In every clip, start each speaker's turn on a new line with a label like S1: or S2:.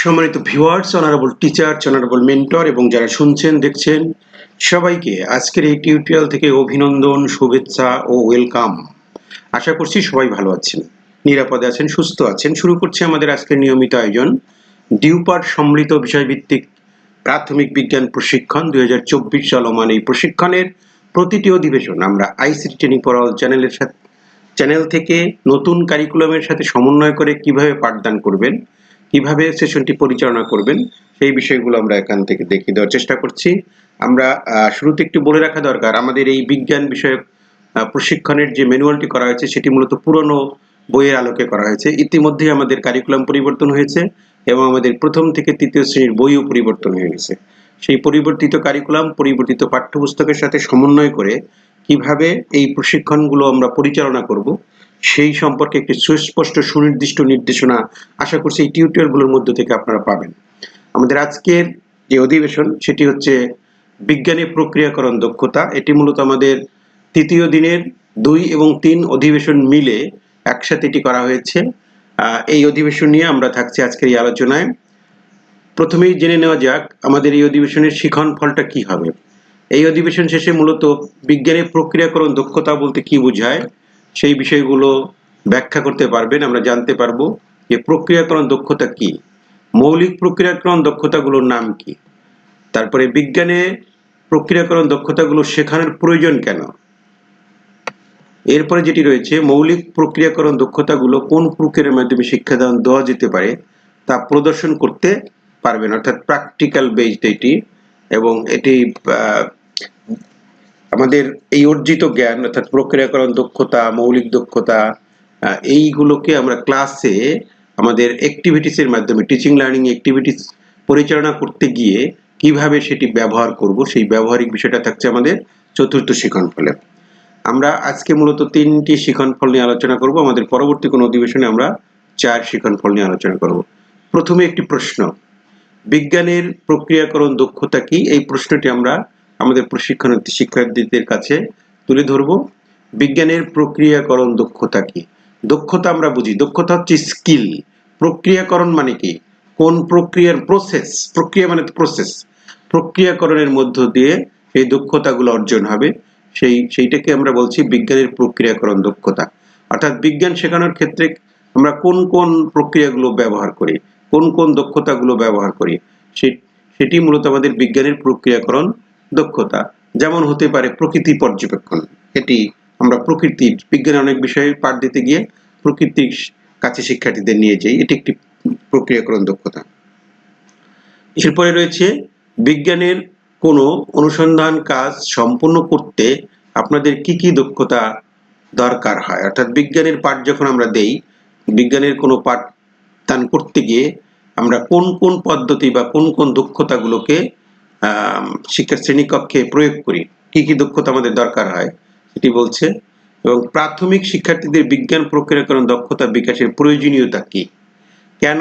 S1: সম্মানিত viewers honourable teachers honourable mentor এবং যারা শুনছেন, দেখছেন, সবাইকে আজকের এই টিউটোরিয়াল থেকে অভিনন্দন, শুভেচ্ছা ও ওয়েলকাম আশা করছি সবাই ভালো আছেন, নিরাপদে আছেন, সুস্থ আছেন। শুরু করছি আমাদের আজকের নিয়মিত আয়োজন, ডিউপার সম্মিলিত বিষয়ভিত্তিক প্রাথমিক বিজ্ঞান প্রশিক্ষণ, দুই হাজার চব্বিশ চলমান এই প্রশিক্ষণের প্রতিটি অধিবেশন আমরা আইসিটি ট্রেনিং ফর অল চ্যানেলের সাথে চ্যানেল থেকে নতুন কারিকুলামের সাথে সমন্বয় করে কীভাবে পাঠদান করবেন কীভাবে সেশনটি পরিচালনা করবেন, সেই বিষয়গুলো আমরা এখান থেকে দেখিয়ে দেওয়ার চেষ্টা করছি। আমরা শুরুতে একটু বলে রাখা দরকার, আমাদের এই বিজ্ঞান বিষয়ক প্রশিক্ষণের যে ম্যানুয়ালটি করা হয়েছে, সেটি মূলত পুরনো বইয়ের আলোকে করা হয়েছে। ইতিমধ্যে আমাদের কারিকুলাম পরিবর্তন হয়েছে এবং আমাদের প্রথম থেকে তৃতীয় শ্রেণির বইও পরিবর্তন হয়ে গেছে। সেই পরিবর্তিত কারিকুলাম, পরিবর্তিত পাঠ্যপুস্তকের সাথে সমন্বয় করে কীভাবে এই প্রশিক্ষণগুলো আমরা পরিচালনা করব সেই সম্পর্কে একটি সুস্পষ্ট সুনির্দিষ্ট নির্দেশনা আশা করছি এই টিউটোরিয়ালগুলোর মধ্য থেকে আপনারা পাবেন। আমাদের আজকের যে অধিবেশন, সেটি হচ্ছে বিজ্ঞানী প্রক্রিয়াকরণ দক্ষতা। এটি মূলত আমাদের তৃতীয় দিনের দুই এবং তিন অধিবেশন মিলে একসাথে এটি করা হয়েছে। এই অধিবেশন নিয়ে আমরা থাকছি আজকের এই আলোচনায়। প্রথমেই জেনে নেওয়া যাক আমাদের এই অধিবেশনের শিখন ফলটা কি হবে। এই অধিবেশন শেষে মূলত বিজ্ঞানের প্রক্রিয়াকরণ দক্ষতা বলতে কি বোঝায়? সেই বিষয়গুলো ব্যাখ্যা করতে পারবেন, আমরা জানতে পারব যে প্রক্রিয়াকরণ দক্ষতা কি, মৌলিক প্রক্রিয়াকরণ দক্ষতাগুলোর নাম কি, তারপরে বিজ্ঞানে প্রক্রিয়াকরণ দক্ষতাগুলো শেখানোর প্রয়োজন কেন, এরপরে যেটি রয়েছে, মৌলিক প্রক্রিয়াকরণ দক্ষতাগুলো কোন প্রক্রিয়ার মাধ্যমে শিক্ষাদান দেওয়া যেতে পারে তা প্রদর্শন করতে পারবেন, অর্থাৎ প্র্যাকটিক্যাল বেসড এটি এবং এটি আমাদের এই অর্জিত জ্ঞান অর্থাৎ প্রক্রিয়াকরণ দক্ষতা, মৌলিক দক্ষতা এইগুলোকে আমরা ক্লাসে আমাদের অ্যাক্টিভিটিসের মাধ্যমে টিচিং লার্নিং অ্যাক্টিভিটিস পরিচালনা করতে গিয়ে কীভাবে সেটি ব্যবহার করব, সেই ব্যবহারিক বিষয়টা থাকছে আমাদের চতুর্থ শিখন ফলে। আমরা আজকে মূলত তিনটি শিখন ফল নিয়ে আলোচনা করব, আমাদের পরবর্তী কোনো অধিবেশনে আমরা চার শিখন ফল নিয়ে আলোচনা করব। প্রথমে একটি প্রশ্ন, বিজ্ঞানের প্রক্রিয়াকরণ দক্ষতা কি? এই প্রশ্নটি আমরা আমাদের প্রশিক্ষণার্থী শিক্ষার্থীদের কাছে তুলে ধরব। বিজ্ঞানের প্রক্রিয়াকরণ দক্ষতা কি? দক্ষতা আমরা বুঝি। দক্ষতা হচ্ছে স্কিল। প্রক্রিয়াকরণ মানে কি? কোন প্রক্রিয়ার প্রসেস প্রক্রিয়া মানে প্রসেস প্রক্রিয়াকরণের মধ্য দিয়ে সেই দক্ষতাগুলো অর্জন হবে। সেই, সেইটাকে আমরা বলছি বিজ্ঞানের প্রক্রিয়াকরণ দক্ষতা। অর্থাৎ বিজ্ঞান শেখানোর ক্ষেত্রে আমরা কোন কোন প্রক্রিয়াগুলো ব্যবহার করি? কোন কোন দক্ষতাগুলো ব্যবহার করি? সেটি মূলত আমাদের বিজ্ঞানের প্রক্রিয়াকরণ দক্ষতা, যেমন হতে পারে প্রকৃতি পর্যবেক্ষণ। এটি আমরা প্রকৃতির বিজ্ঞানের অনেক বিষয়ে পাঠ দিতে গিয়ে প্রকৃতির কাছে শিক্ষার্থীদের নিয়ে যাই। এটি একটি প্রক্রিয়াকরণ দক্ষতা। এরপরে রয়েছে বিজ্ঞানের কোনো অনুসন্ধান কাজ সম্পূর্ণ করতে আপনাদের কি কি দক্ষতা দরকার হয়? অর্থাৎ বিজ্ঞানের পাঠ যখন আমরা দেই, বিজ্ঞানের কোনো পাঠদান করতে গিয়ে আমরা কোন কোন পদ্ধতি বা কোন কোন দক্ষতাগুলোকে আম, শিক্ষার শ্রেণীকক্ষে প্রয়োগ করি। কি কি দক্ষতা আমাদের দরকার হয়? সেটি বলছে এবং প্রাথমিক শিক্ষার্থীদের বিজ্ঞান প্রক্রিয়াকরণ দক্ষতা বিকাশের প্রয়োজনীয়তা কি? কেন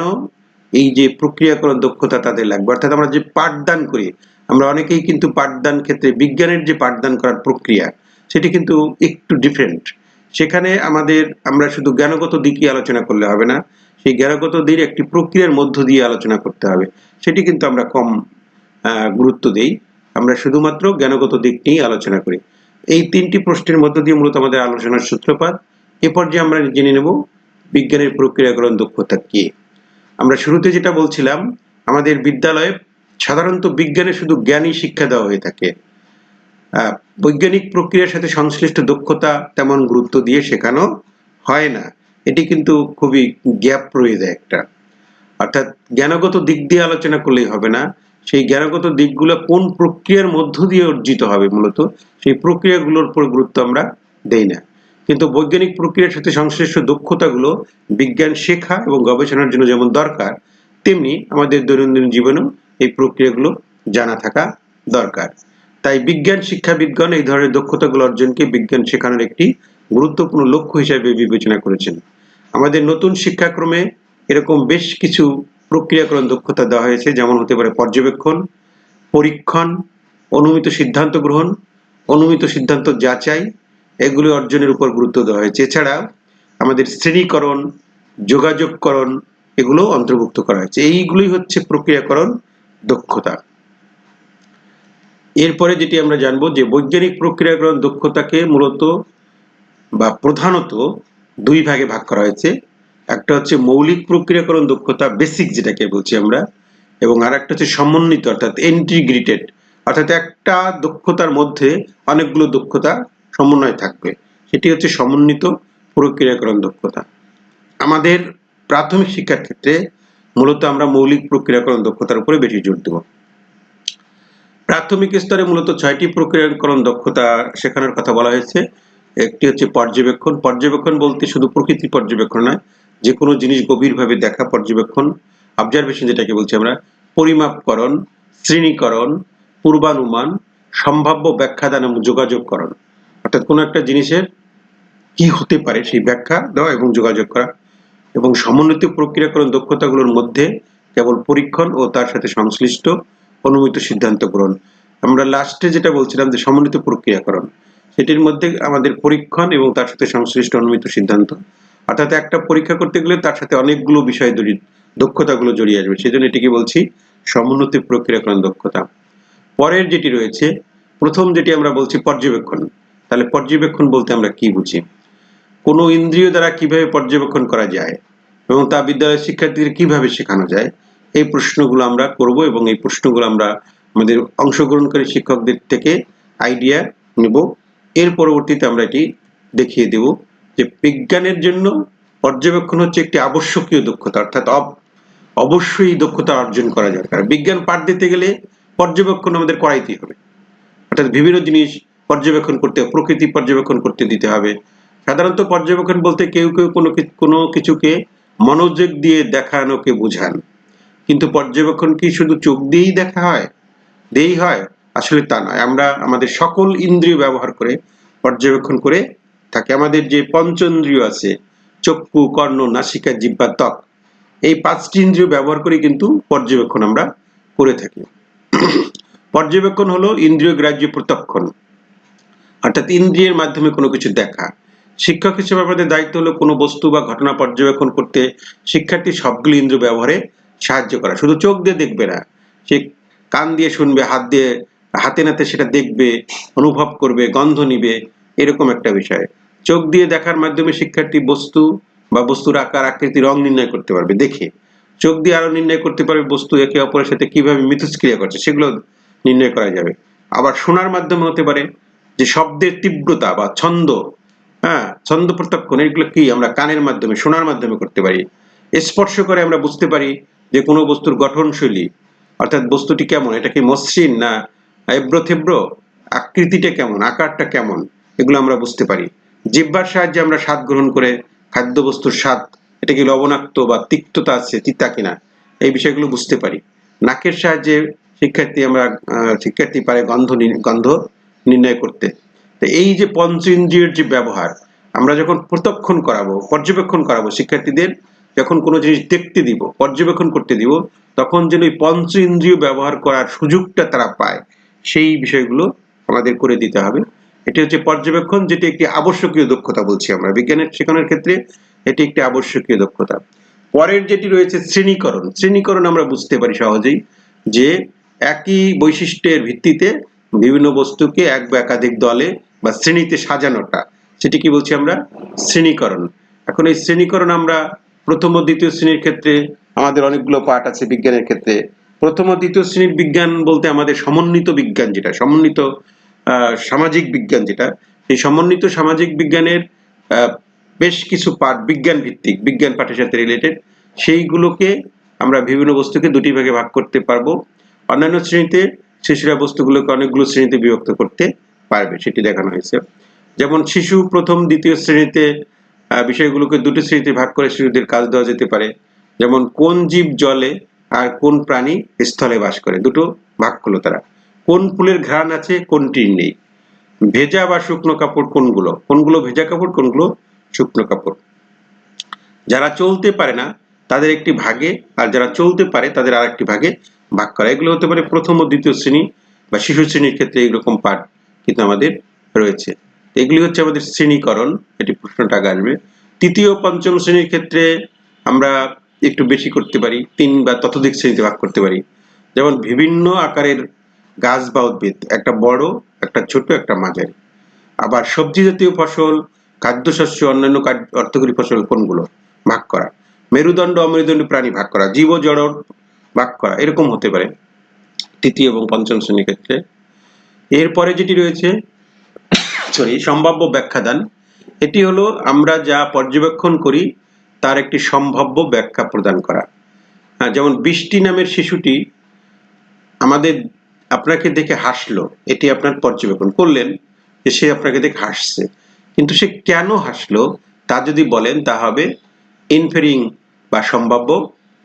S1: এই যে প্রক্রিয়াকরণ দক্ষতা তাদের লাগবে? অর্থাৎ আমরা যে পাঠদান করি আমরা অনেকেই কিন্তু পাঠদান ক্ষেত্রে বিজ্ঞানের যে পাঠদান করার প্রক্রিয়া সেটি কিন্তু একটু ডিফারেন্ট সেখানে আমাদের আমরা শুধু জ্ঞানগত দিকই আলোচনা করলে হবে না সেই জ্ঞানগত দিক একটি প্রক্রিয়ার মধ্য দিয়ে আলোচনা করতে হবে। সেটি কিন্তু আমরা কম গুরুত্ব দেই। আমরা শুধুমাত্র জ্ঞানগত দিক নিয়েই আলোচনা করি। এই তিনটি প্রশ্নের মধ্য দিয়ে মূলত আমাদের আলোচনার সূত্রপাত। এ পর্যায়ে আমরা জেনে নেব বিজ্ঞানের প্রক্রিয়াকরণ দক্ষতা কি। আমরা শুরুতে যেটা বলছিলাম, আমাদের বিদ্যালয়ে সাধারণত বিজ্ঞানে শুধু জ্ঞানই শিক্ষা দেওয়া হয়ে থাকে। বৈজ্ঞানিক প্রক্রিয়ার সাথে সংশ্লিষ্ট দক্ষতা তেমন গুরুত্ব দিয়ে শেখানো হয় না। এটি কিন্তু খুবই গ্যাপ রয়ে যায় একটা। অর্থাৎ জ্ঞানগত দিক দিয়ে আলোচনা করলেই হবে না। সেই জ্ঞানগত দিকগুলো কোন প্রক্রিয়ার মধ্য দিয়ে অর্জিত হবে মূলত? সেই প্রক্রিয়াগুলোর উপর গুরুত্ব আমরা দেই না। কিন্তু বৈজ্ঞানিক প্রক্রিয়ার সাথে সংশ্লিষ্ট দক্ষতাগুলো বিজ্ঞান শেখা এবং গবেষণার জন্য যেমন দরকার, তেমনি আমাদের দৈনন্দিন জীবনেও এই প্রক্রিয়াগুলো জানা থাকা দরকার। তাই বিজ্ঞান শিক্ষা বিজ্ঞান এই ধরনের দক্ষতাগুলো অর্জনকে বিজ্ঞান শেখানোর একটি গুরুত্বপূর্ণ লক্ষ্য হিসেবে বিবেচনা করেছেন। আমাদের নতুন শিক্ষাক্রমে এরকম বেশ কিছু প্রক্রিয়াকরণ দক্ষতা দেওয়া হয়েছে, যেমন হতে পারে পর্যবেক্ষণ, পরীক্ষণ, অনুমিত সিদ্ধান্ত গ্রহণ, অনুমিত সিদ্ধান্ত যাচাই, এগুলি অর্জনের উপর গুরুত্ব দেওয়া হয়েছে। এছাড়া আমাদের শ্রেণীকরণ, যোগাযোগকরণ এগুলো অন্তর্ভুক্ত করা হয়েছে। এইগুলোই হচ্ছে প্রক্রিয়াকরণ দক্ষতা। এরপরে যেটি আমরা জানব যে বৈজ্ঞানিক প্রক্রিয়াকরণ দক্ষতাকে মূলত বা প্রধানত দুই ভাগে ভাগ করা হয়েছে। একটা হচ্ছে মৌলিক প্রক্রিয়াকরণ দক্ষতা বেসিক যেটাকে বলছি আমরা, এবং আর একটা হচ্ছে সমন্বিত, অর্থাৎ ইন্টিগ্রেটেড অর্থাৎ একটা দক্ষতার মধ্যে অনেকগুলো দক্ষতা সমন্বয় থাকবে। সেটি হচ্ছে সমন্বিত প্রক্রিয়াকরণ দক্ষতা। আমাদের প্রাথমিক শিক্ষার ক্ষেত্রে মূলত আমরা মৌলিক প্রক্রিয়াকরণ দক্ষতার উপরে বেশি জোর দেব। প্রাথমিক স্তরে মূলত ছয়টি প্রক্রিয়াকরণ দক্ষতা শেখানোর কথা বলা হয়েছে। একটি হচ্ছে পর্যবেক্ষণ। পর্যবেক্ষণ বলতে শুধু প্রকৃতি পর্যবেক্ষণ নয় যে কোনো জিনিস গভীরভাবে দেখা, পর্যবেক্ষণ অবজারভেশন যেটাকে বলছি আমরা, পরিমাপকরণ, শ্রেণীকরণ, পূর্বানুমান, সম্ভাব্য ব্যাখ্যাদান এবং যোগাযোগকরণ। অর্থাৎ কোনো একটা জিনিসের কি হতে পারে সেই ব্যাখ্যা দেওয়া এবং যোগাযোগ করা। এবং সমন্বিত প্রক্রিয়াকরণ দক্ষতাগুলোর মধ্যে কেবল পরীক্ষণ ও তার সাথে সংশ্লিষ্ট অনুমিত সিদ্ধান্ত গ্রহণ আমরা লাস্টে যেটা বলছিলাম যে সমন্বিত প্রক্রিয়াকরণ, সেটির মধ্যে আমাদের পরীক্ষণ এবং তার সাথে সংশ্লিষ্ট অনুমিত সিদ্ধান্ত। অর্থাৎ একটা পরীক্ষা করতে গেলে তার সাথে অনেকগুলো বিষয় জড়িত দক্ষতাগুলো জড়িয়ে আসবে। সেজন্য এটিকে বলছি সমন্বিত প্রক্রিয়াকরণ দক্ষতা। পরের যেটি রয়েছে, প্রথম যেটি আমরা বলছি পর্যবেক্ষণ। তাহলে পর্যবেক্ষণ বলতে আমরা কি বুঝি? কোনো ইন্দ্রিয় দ্বারা কীভাবে পর্যবেক্ষণ করা যায় এবং তা বিদ্যালয়ের শিক্ষার্থীদের কীভাবে শেখানো যায়, এই প্রশ্নগুলো আমরা করব এবং এই প্রশ্নগুলো আমরা আমাদের অংশগ্রহণকারী শিক্ষকদের থেকে আইডিয়া নেব। এর পরবর্তীতে আমরা এটি দেখিয়ে দেব। যে বিজ্ঞানের জন্য পর্যবেক্ষণ হচ্ছে একটি আবশ্যকীয় দক্ষতা, অর্থাৎ অবশ্যই দক্ষতা অর্জন করা দরকার। বিজ্ঞান পাঠ দিতে গেলে পর্যবেক্ষণ আমাদের করাইতেই হবে। অর্থাৎ বিভিন্ন জিনিস পর্যবেক্ষণ করতে, প্রকৃতি পর্যবেক্ষণ করতে দিতে হবে। সাধারণত পর্যবেক্ষণ বলতে কেউ কেউ কোনো কোনো কিছুকে মনোযোগ দিয়ে দেখানোকে বোঝান। কিন্তু পর্যবেক্ষণ কি শুধু চোখ দিয়েই দেখা হয়? দিয়েই হয়? আসলে তা নয়। আমরা, আমাদের সকল ইন্দ্রিয় ব্যবহার করে পর্যবেক্ষণ করে থাকি আমাদের যে পঞ্চেন্দ্রিয় আছে, চক্ষু, কর্ণ, নাসিকা জিব্বা ত্বক, এই পাঁচটি ইন্দ্রিয় ব্যবহার করে কিন্তু পর্যবেক্ষণ আমরা করে থাকি। পর্যবেক্ষণ হলো ইন্দ্রিয় গ্রাহ্য প্রত্যক্ষণ, অর্থাৎ ইন্দ্রিয়ের মাধ্যমে কোনো কিছু দেখা। শিক্ষক হিসেবে আমাদের দায়িত্ব হলো কোনো বস্তু বা ঘটনা পর্যবেক্ষণ করতে শিক্ষার্থী সবগুলি ইন্দ্রিয় ব্যবহারে সাহায্য করা। শুধু চোখ দিয়ে দেখবে না, সে কান দিয়ে শুনবে, হাত দিয়ে, হাতে নাতে সেটা দেখবে, অনুভব করবে, গন্ধ নিবে এরকম একটা বিষয়। চোখ দিয়ে দেখার মাধ্যমে শিক্ষার্থী বস্তু বা বস্তুর আকার, আকৃতি, রং নির্ণয় করতে পারবে। দেখে। চোখ দিয়ে আরও নির্ণয় করতে পারবে বস্তু একে অপরের সাথে কীভাবে মিথস্ক্রিয়া করছে, সেগুলো নির্ণয় করা যাবে। আবার শোনার মাধ্যমে হতে পারে যে শব্দের তীব্রতা বা ছন্দ হ্যাঁ ছন্দ প্রত্যক্ষণ, এগুলো কি আমরা কানের মাধ্যমে, শোনার মাধ্যমে করতে পারি। স্পর্শ করে আমরা বুঝতে পারি যে কোনো বস্তুর গঠনশৈলী, অর্থাৎ বস্তুটি কেমন, এটা কি মসৃণ না এব্রো থেব্র, আকৃতিটা কেমন, আকারটা কেমন। এগুলো আমরা বুঝতে পারি। জিব্বার সাহায্যে আমরা স্বাদ গ্রহণ করে খাদ্যবস্তুর স্বাদ, এটা কি লবণাক্ত বা তিক্ততা আছে, তিতা কিনা, এই বিষয়গুলো বুঝতে পারি। নাকের সাহায্যে শিক্ষার্থী আমরা শিক্ষার্থী পারে গন্ধ গন্ধ নির্ণয় করতে। তো এই যে পঞ্চ ইন্দ্রিয়ের যে ব্যবহার, আমরা যখন প্রত্যক্ষণ করাবো, পর্যবেক্ষণ করাবো শিক্ষার্থীদের, যখন কোনো জিনিস দেখতে দিব, পর্যবেক্ষণ করতে দিব, তখন যেন ওই পঞ্চ ইন্দ্রিয় ব্যবহার করার সুযোগটা তারা পায়, সেই বিষয়গুলো আমাদের করে দিতে হবে। এটি হচ্ছে পর্যবেক্ষণ, যেটি একটি আবশ্যকীয় দক্ষতা বলছি আমরা। বিজ্ঞানের শেখানোর ক্ষেত্রে এটি একটি আবশ্যকীয় দক্ষতা। পরের যেটি রয়েছে শ্রেণীকরণ। শ্রেণীকরণ আমরা বুঝতে পারি সহজেই যে একই বৈশিষ্ট্যের ভিত্তিতে বিভিন্ন বস্তুকে এক বা একাধিক দলে বা শ্রেণীতে সাজানোটা, সেটি কি বলছি আমরা? শ্রেণীকরণ। এখন এই শ্রেণীকরণ আমরা প্রথম ও দ্বিতীয় শ্রেণির ক্ষেত্রে, আমাদের অনেকগুলো পাঠ আছে বিজ্ঞানের ক্ষেত্রে। প্রথম ও দ্বিতীয় শ্রেণির বিজ্ঞান বলতে আমাদের সমন্বিত বিজ্ঞান যেটা, সমন্বিত সামাজিক বিজ্ঞান যেটা সেই সমন্বিত সামাজিক বিজ্ঞানের বেশ কিছু পাঠ, বিজ্ঞান ভিত্তিক, বিজ্ঞান পাঠের সাথে রিলেটেড সেইগুলোকে আমরা বিভিন্ন বস্তুকে দুটি ভাগে ভাগ করতে পারব। অন্যান্য শ্রেণীতে শিশুরা বস্তুগুলোকে অনেকগুলো শ্রেণীতে বিভক্ত করতে পারবে, সেটি দেখানো হয়েছে। যেমন শিশু প্রথম, দ্বিতীয় শ্রেণীতে বিষয়গুলোকে দুটি শ্রেণীতে ভাগ করে শিশুদের কাজ দেওয়া যেতে পারে। যেমন কোন জীব জলে আর কোন প্রাণী স্থলে বাস করে, দুটো ভাগ করল তারা। কোন ফুলের ঘ্রাণ আছে কোনটির নেই? ভেজা বা শুকনো কাপড় কোনগুলো? কোনগুলো ভেজা কাপড়, কোনগুলো শুকনো কাপড়? যারা চলতে পারে না, তাদের একটি ভাগে, আর যারা চলতে পারে, তাদের আর একটি ভাগে ভাগ করা। এগুলো হতে পারে প্রথম ও দ্বিতীয় শ্রেণি বা শিশু শ্রেণির ক্ষেত্রে এইরকম পাঠ কিন্তু আমাদের রয়েছে। এগুলি হচ্ছে আমাদের শ্রেণীকরণ, এটি প্রশ্নটা আসবে। তৃতীয় পঞ্চম শ্রেণির ক্ষেত্রে আমরা একটু বেশি করতে পারি, তিন বা ততোধিক শ্রেণীতে ভাগ করতে পারি। যেমন বিভিন্ন আকারের গাছ বা উদ্ভিদ একটা বড় একটা ছোট একটা মাঝারি। আবার সবজি জাতীয় ফসল খাদ্যশস্য অন্যান্য অর্থকরী ফসল কোনগুলো? ভাগ করা। মেরুদণ্ড অমেরুদণ্ড প্রাণী ভাগ করা। জীব জড় ভাগ করা। এরকম হতে পারে। তৃতীয় এবং পঞ্চম শ্রেণির ক্ষেত্রে। এরপরে যেটি রয়েছে সরি সম্ভাব্য ব্যাখ্যাদান। এটি হলো আমরা যা পর্যবেক্ষণ করি তার একটি সম্ভাব্য ব্যাখ্যা প্রদান করা। হ্যাঁ, যেমন বৃষ্টি নামের শিশুটি আমাদের আপনাকে দেখে হাসলো, এটি আপনার পর্যবেক্ষণ করলেন যে সে আপনাকে দেখে হাসছে। কিন্তু সে কেন হাসলো, তা যদি বলেন, তা হবে ইনফেরিং বা সম্ভাব্য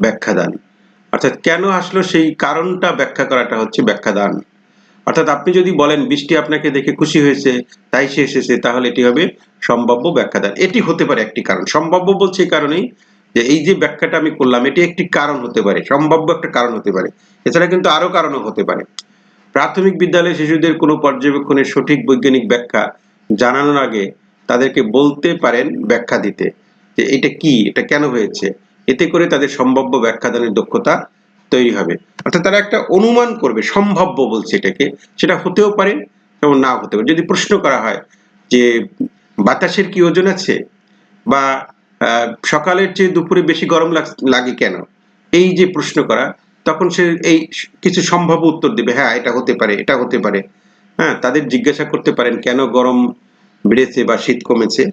S1: ব্যাখ্যাদান। অর্থাৎ কেন হাসলো, সেই কারণটা ব্যাখ্যা করাটা হচ্ছে ব্যাখ্যাদান। অর্থাৎ আপনি যদি বলেন, বৃষ্টি আপনাকে দেখে খুশি হয়েছে, তাই সে এসেছে, তাহলে এটি হবে সম্ভাব্য ব্যাখ্যাদান। এটি হতে পারে একটি কারণ। সম্ভাব্য বলছে এই কারণেই যে এই যে ব্যাখ্যাটা আমি করলাম, এটি একটি কারণ হতে পারে, সম্ভাব্য একটা কারণ হতে পারে। এছাড়া কিন্তু আরও কারণও হতে পারে। প্রাথমিক বিদ্যালয়ে শিশুদের কোনো পর্যবেক্ষণের সঠিক বৈজ্ঞানিক ব্যাখ্যা জানানোর আগে তাদেরকে বলতে পারেন ব্যাখ্যা দিতে যে এটা কি, এটা কেন হয়েছে? এতে করে তাদের সম্ভাব্য ব্যাখ্যাদানের দক্ষতা তৈরি হবে। অর্থাৎ তারা একটা অনুমান করবে, সম্ভাব্য বলছে এটাকে। সেটা হতেও পারে, এবং না হতে পারে। যদি প্রশ্ন করা হয় যে বাতাসের কি ওজন আছে? বা সকালের চেয়ে দুপুরে বেশি গরম লাগে কেন? এই যে প্রশ্ন করা তখন সে এই কিছু সম্ভাব্য উত্তর দেবে হ্যাঁ এটা হতে পারে, এটা হতে পারে। হ্যাঁ তাদের জিজ্ঞাসা করতে পারেন, কেন গরম বেড়েছে বা শীত কমেছে?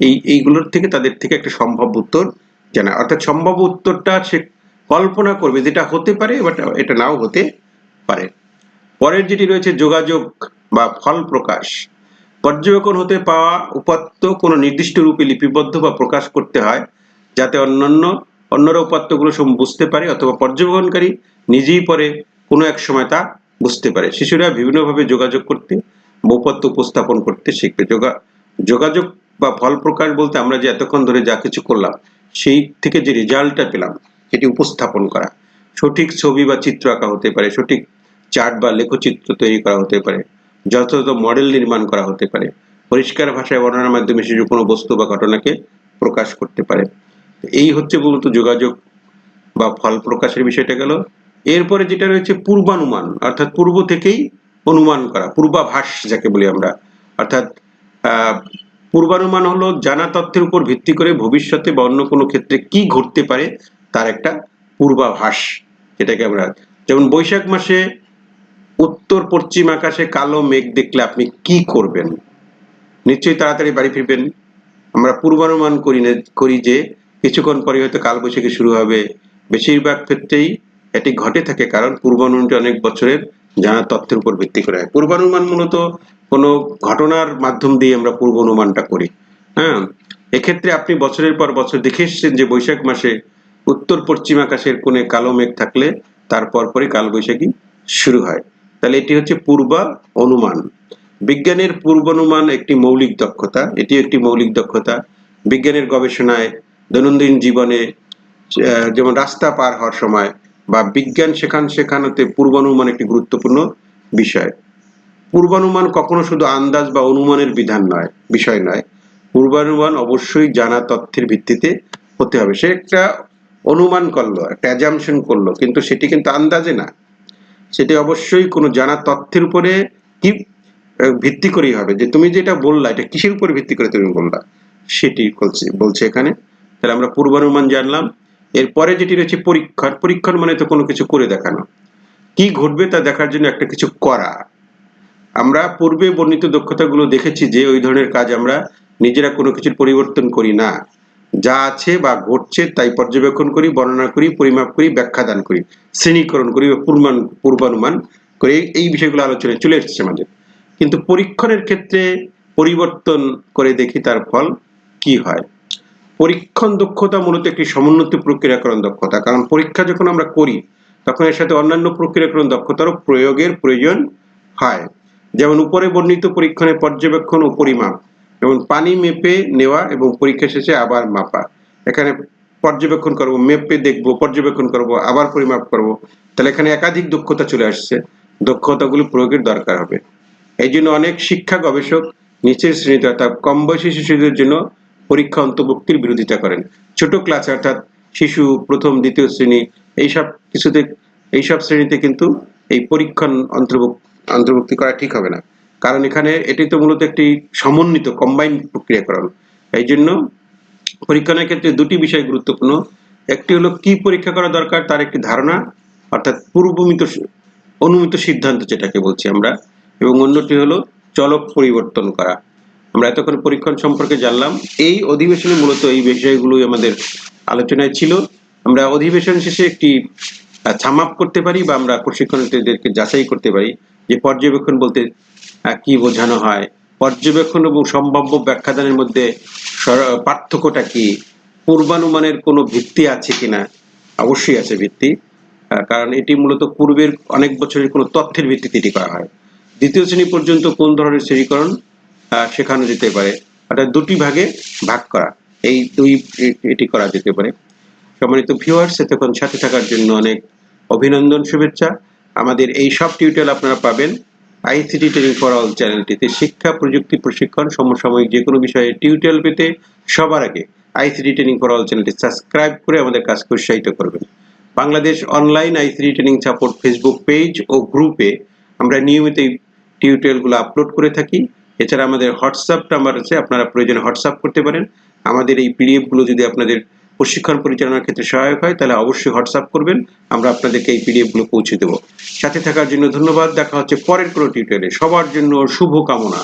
S1: এই, এইগুলোর থেকে তাদের থেকে একটা সম্ভাব্য উত্তর জানা। অর্থাৎ সম্ভাব্য উত্তরটা সে কল্পনা করবে যেটা হতে পারে, বাট এটা নাও হতে পারে। পরের যেটি রয়েছে, যোগাযোগ বা ফল প্রকাশ। পর্যবেক্ষণ হতে পাওয়া উপাত্ত কোনো নির্দিষ্ট রূপে লিপিবদ্ধ বা প্রকাশ করতে হয়, যাতে অন্যান্য অন্যরা উপাত্তগুলো সব বুঝতে পারে অথবা পর্যবেক্ষণকারী নিজেই পরে কোনো এক সময় তা বুঝতে পারে। শিশুরা বিভিন্নভাবে যোগাযোগ করতে বা উপস্থাপন করতে শিখবে। যোগা, যোগাযোগ বা ফল প্রকাশ বলতে আমরা যে এতক্ষণ ধরে যা কিছু করলাম, সেই থেকে যে রেজাল্টটা পেলাম, সেটি উপস্থাপন করা। সঠিক ছবি বা চিত্র আঁকা হতে পারে, সঠিক চার্ট বা লেখচিত্র তৈরি করা হতে পারে, যথাযথ মডেল নির্মাণ করা হতে পারে, পরিষ্কার ভাষায় বর্ণনার মাধ্যমে শিশু কোনো বস্তু বা ঘটনাকে প্রকাশ করতে পারে। এই হচ্ছে মূলত যোগাযোগ বা ফল প্রকাশের বিষয়টা গেল। এরপরে যেটা রয়েছে পূর্বানুমান, অর্থাৎ পূর্ব থেকেই অনুমান করা, পূর্বাভাস যাকে বলি আমরা। অর্থাৎ পূর্বানুমান হলো জানা তথ্যের উপর ভিত্তি করে ভবিষ্যতে বা অন্য কোনো ক্ষেত্রে কি ঘটতে পারে তার একটা পূর্বাভাস এটাকে আমরা, যেমন বৈশাখ মাসে উত্তর পশ্চিম আকাশে কালো মেঘ দেখলে আপনি কি করবেন? নিশ্চয়ই তাড়াতাড়ি বাড়ি ফিরবেন। আমরা পূর্বানুমান করি করি যে কিছুক্ষণ পরে হয়তো কালবৈশাখী শুরু হবে। বেশিরভাগ ক্ষেত্রেই এটি ঘটে থাকে কারণ পূর্বানুমানটি অনেক বছরের জানা তথ্যের উপর ভিত্তি করে। পূর্বানুমান মূলত কোনো ঘটনার মাধ্যম দিয়ে আমরা পূর্বানুমানটা করি। হ্যাঁ? এক্ষেত্রে আপনি বছরের পর বছর দেখে এসেছেন যে বৈশাখ মাসে উত্তর পশ্চিম আকাশের কোণে কালো মেঘ থাকলে তারপর পরই কালবৈশাখী শুরু হয়। তাহলে এটি হচ্ছে পূর্বা অনুমান বিজ্ঞানের পূর্বানুমান একটি মৌলিক দক্ষতা এটি একটি মৌলিক দক্ষতা। বিজ্ঞানের গবেষণায় দৈনন্দিন জীবনে যেমন রাস্তা পার হওয়ার সময় বা বিজ্ঞান শেখান শেখানোতে পূর্বানুমান একটি গুরুত্বপূর্ণ বিষয়। পূর্বানুমান কখনো শুধু আন্দাজ বা অনুমানের বিধান নয়, বিষয় নয়। পূর্বানুমান অবশ্যই জানা তথ্যের ভিত্তিতে হতে হবে। সে একটা অনুমান করল, একটা অ্যাজামশন করল, কিন্তু সেটি কিন্তু আন্দাজে না। সেটি অবশ্যই কোনো জানা তথ্যের উপরে কি ভিত্তি করেই হবে। যে তুমি যেটা বললা, এটা কিসের উপর ভিত্তি করে তুমি বললা, সেটি বলছে বলছে এখানে। তাহলে আমরা পূর্বানুমান জানলাম। এরপরে যেটি রয়েছে পরীক্ষণ পরীক্ষণ মানে তো কোনো কিছু করে দেখানো। কি ঘটবে তা দেখার জন্য একটা কিছু করা। আমরা পূর্বে বর্ণিত দক্ষতাগুলো দেখেছি যে ওই ধরনের কাজ আমরা নিজেরা কোনো কিছুর পরিবর্তন করি না। যা আছে বা ঘটছে তাই পর্যবেক্ষণ করি, বর্ণনা করি, পরিমাপ করি, ব্যাখ্যা দান করি, শ্রেণীকরণ করি বা পূর্বান পূর্বানুমান করে। এই- বিষয়গুলো আলোচনায় চলে এসেছে আমাদের। কিন্তু পরীক্ষণের ক্ষেত্রে পরিবর্তন করে দেখি তার ফল কি হয়। পরীক্ষণ দক্ষতা মূলত একটি সমুন্নত প্রক্রিয়াকরণ দক্ষতা। কারণ পরীক্ষা যখন আমরা করি, তখন এর সাথে অন্যান্য প্রক্রিয়াকরণ দক্ষতারও প্রয়োগের প্রয়োজন হয়। যেমন উপরে বর্ণিত পরীক্ষণে পর্যবেক্ষণ ও পরিমাপ, এবং পানি মেপে নেওয়া এবং পরীক্ষা শেষে আবার মাপা। এখানে পর্যবেক্ষণ করব, মেপে দেখব, পর্যবেক্ষণ করব, আবার পরিমাপ করব। তাহলে এখানে একাধিক দক্ষতা চলে আসছে। দক্ষতাগুলো প্রয়োগের দরকার হবে। এই জন্য অনেক শিক্ষা গবেষক নিচের শ্রেণীতে অর্থাৎ কম বয়সী শিশুদের জন্য পরীক্ষা অন্তর্ভুক্তির বিরোধিতা করেন। ছোট ক্লাসে অর্থাৎ শিশু প্রথম, দ্বিতীয় শ্রেণি, এইসব কিছুতে, এইসব শ্রেণীতে কিন্তু এই পরীক্ষণ অন্তর্ভুক্ত অন্তর্ভুক্তি করা ঠিক হবে না। কারণ এখানে এটি তো মূলত একটি সমন্বিত কম্বাইন প্রক্রিয়াকরণ। এই জন্য পরীক্ষণের ক্ষেত্রে দুটি বিষয় গুরুত্বপূর্ণ। একটি হলো কি পরীক্ষা করা দরকার তার একটি ধারণা, অর্থাৎ পূর্বমিত অনুমিত সিদ্ধান্ত যেটাকে বলছি আমরা। এবং অন্যটি হলো চলক পরিবর্তন করা। আমরা এতক্ষণ পরীক্ষণ সম্পর্কে জানলাম। এই অধিবেশনে মূলত এই বিষয়গুলোই আমাদের আলোচনায় ছিল। আমরা অধিবেশন শেষে একটি সাম আপ করতে পারি বা আমরা প্রশিক্ষণার্থীদেরকে যাচাই করতে পারি যে পর্যবেক্ষণ বলতে কি বোঝানো হয়? পর্যবেক্ষণ এবং সম্ভাব্য ব্যাখ্যাদানের মধ্যে পার্থক্যটা কি? পূর্বানুমানের কোনো ভিত্তি আছে কিনা? অবশ্যই আছে ভিত্তি কারণ এটি মূলত পূর্বের অনেক বছরের কোনো তথ্যের ভিত্তিতে এটি করা হয়। দ্বিতীয় শ্রেণি পর্যন্ত কোন ধরনের শ্রেণীকরণ? শেখানো যেতে পারে। অর্থাৎ দুটি ভাগে ভাগ করা। এই দুই এটি করা যেতে পারে। সম্মানিত ভিউয়ার্স এতক্ষণ সাথে থাকার জন্য অনেক অভিনন্দন, শুভেচ্ছা। আমাদের এই সব টিউটোরিয়াল আপনারা পাবেন আইসিটি ট্রেনিং ফর অল চ্যানেলটিতে। শিক্ষা, প্রযুক্তি, প্রশিক্ষণ, সমসাময়িক যে কোনো বিষয়ে টিউটোরিয়াল পেতে সবার আগে আইসিটি ট্রেনিং ফর অল চ্যানেলটি সাবস্ক্রাইব করে আমাদের কাজকে উৎসাহিত করবেন। Bangladesh online ICT training support Facebook page ও গ্রুপে আমরা নিয়মিত টিউটোরিয়ালগুলো আপলোড করে থাকি। এছাড়া আমাদের হোয়াটসঅ্যাপ নাম্বার আছে, আপনারা প্রয়োজনে হোয়াটসঅ্যাপ করতে পারেন। আমাদের এই পিডিএফগুলো যদি আপনাদের প্রশিক্ষণ পরিচালনার ক্ষেত্রে সহায়ক হয়, তাহলে অবশ্যই হোয়াটসঅ্যাপ করবেন, আমরা আপনাদেরকে এই পিডিএফগুলো পৌঁছে দেবো। সাথে থাকার জন্য ধন্যবাদ, দেখা হচ্ছে পরের কোনো টিউটোরিয়ালে। সবার জন্য শুভ কামনা